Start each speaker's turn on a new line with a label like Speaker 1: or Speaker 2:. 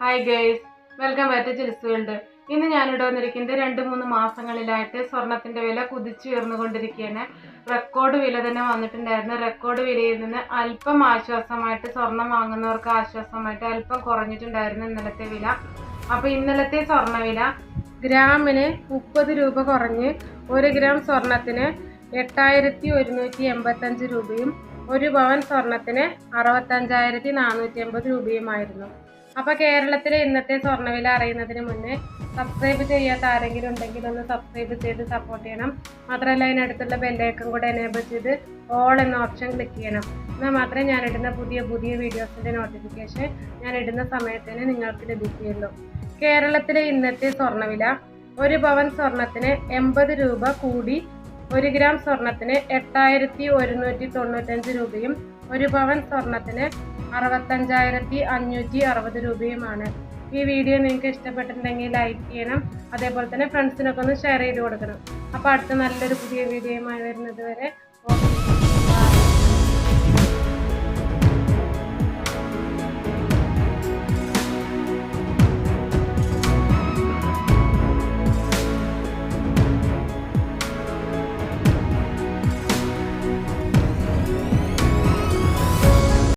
Speaker 1: Hi guys welcome back to Jils world ഇന്ന് ഞാനിവിടെ വന്നിരിക്കുന്നത് രണ്ട് മൂന്ന് മാസങ്ങളിലായിട്ട് സ്വർണത്തിന്റെ വില കുതിച്ചുയർന്നുകൊണ്ടിരിക്കുകയാണ് റെക്കോർഡ് വില തന്നെ വന്നിട്ടുണ്ടായിരുന്നു. റെക്കോർഡ് വിലയിൽ നിന്ന് അല്പം ആശ്വാസമായിട്ട് സ്വർണം വാങ്ങുന്നവർക്ക് ആശ്വാസമായിട്ട് അല്പം കുറഞ്ഞിട്ടുണ്ടായിരുന്നു ഇന്നലത്തെ വില. അപ്പോൾ ഇന്നലത്തെ സ്വർണവില ഗ്രാമിന് മുപ്പത് രൂപ കുറഞ്ഞ് ഒരു ഗ്രാം സ്വർണത്തിന് എട്ടായിരത്തി ഒരുന്നൂറ്റി എൺപത്തഞ്ച് രൂപയും ഒരു പവൻ സ്വർണത്തിന് അറുപത്തഞ്ചായിരത്തി നാനൂറ്റി എൺപത് രൂപയുമായിരുന്നു. അപ്പോൾ കേരളത്തിലെ ഇന്നത്തെ സ്വർണവില അറിയുന്നതിന് മുന്നേ സബ്സ്ക്രൈബ് ചെയ്യാത്ത ആരെങ്കിലും ഉണ്ടെങ്കിൽ ഒന്ന് സബ്സ്ക്രൈബ് ചെയ്ത് സപ്പോർട്ട് ചെയ്യണം. മാത്രമല്ല അതിനടുത്തുള്ള ബെല്ലൈക്കൺ കൂടെ എനേബിൾ ചെയ്ത് ഓൾ എന്ന ഓപ്ഷൻ ക്ലിക്ക് ചെയ്യണം. എന്നാൽ മാത്രമേ ഞാൻ ഇടുന്ന പുതിയ പുതിയ വീഡിയോസിന്റെ നോട്ടിഫിക്കേഷൻ ഞാൻ ഇടുന്ന സമയത്തിന് നിങ്ങൾക്ക് ലഭിക്കുകയുള്ളൂ. കേരളത്തിലെ ഇന്നത്തെ സ്വർണവില ഒരു പവൻ സ്വർണത്തിന് എൺപത് രൂപ കൂടി ഒരു ഗ്രാം സ്വർണത്തിന് എട്ടായിരത്തി ഒരുന്നൂറ്റി തൊണ്ണൂറ്റഞ്ച് രൂപയും ഒരു പവൻ സ്വർണത്തിന് അറുപത്തഞ്ചായിരത്തി അഞ്ഞൂറ്റി അറുപത് രൂപയുമാണ്. ഈ വീഡിയോ നിങ്ങൾക്ക് ഇഷ്ടപ്പെട്ടിട്ടുണ്ടെങ്കിൽ ലൈക്ക് ചെയ്യണം. അതേപോലെ തന്നെ ഫ്രണ്ട്സിനൊക്കെ ഒന്ന് ഷെയർ ചെയ്ത് കൊടുക്കണം. അപ്പോൾ അടുത്ത നല്ലൊരു പുതിയ വീഡിയോയുമായി വരുന്നത് വരെ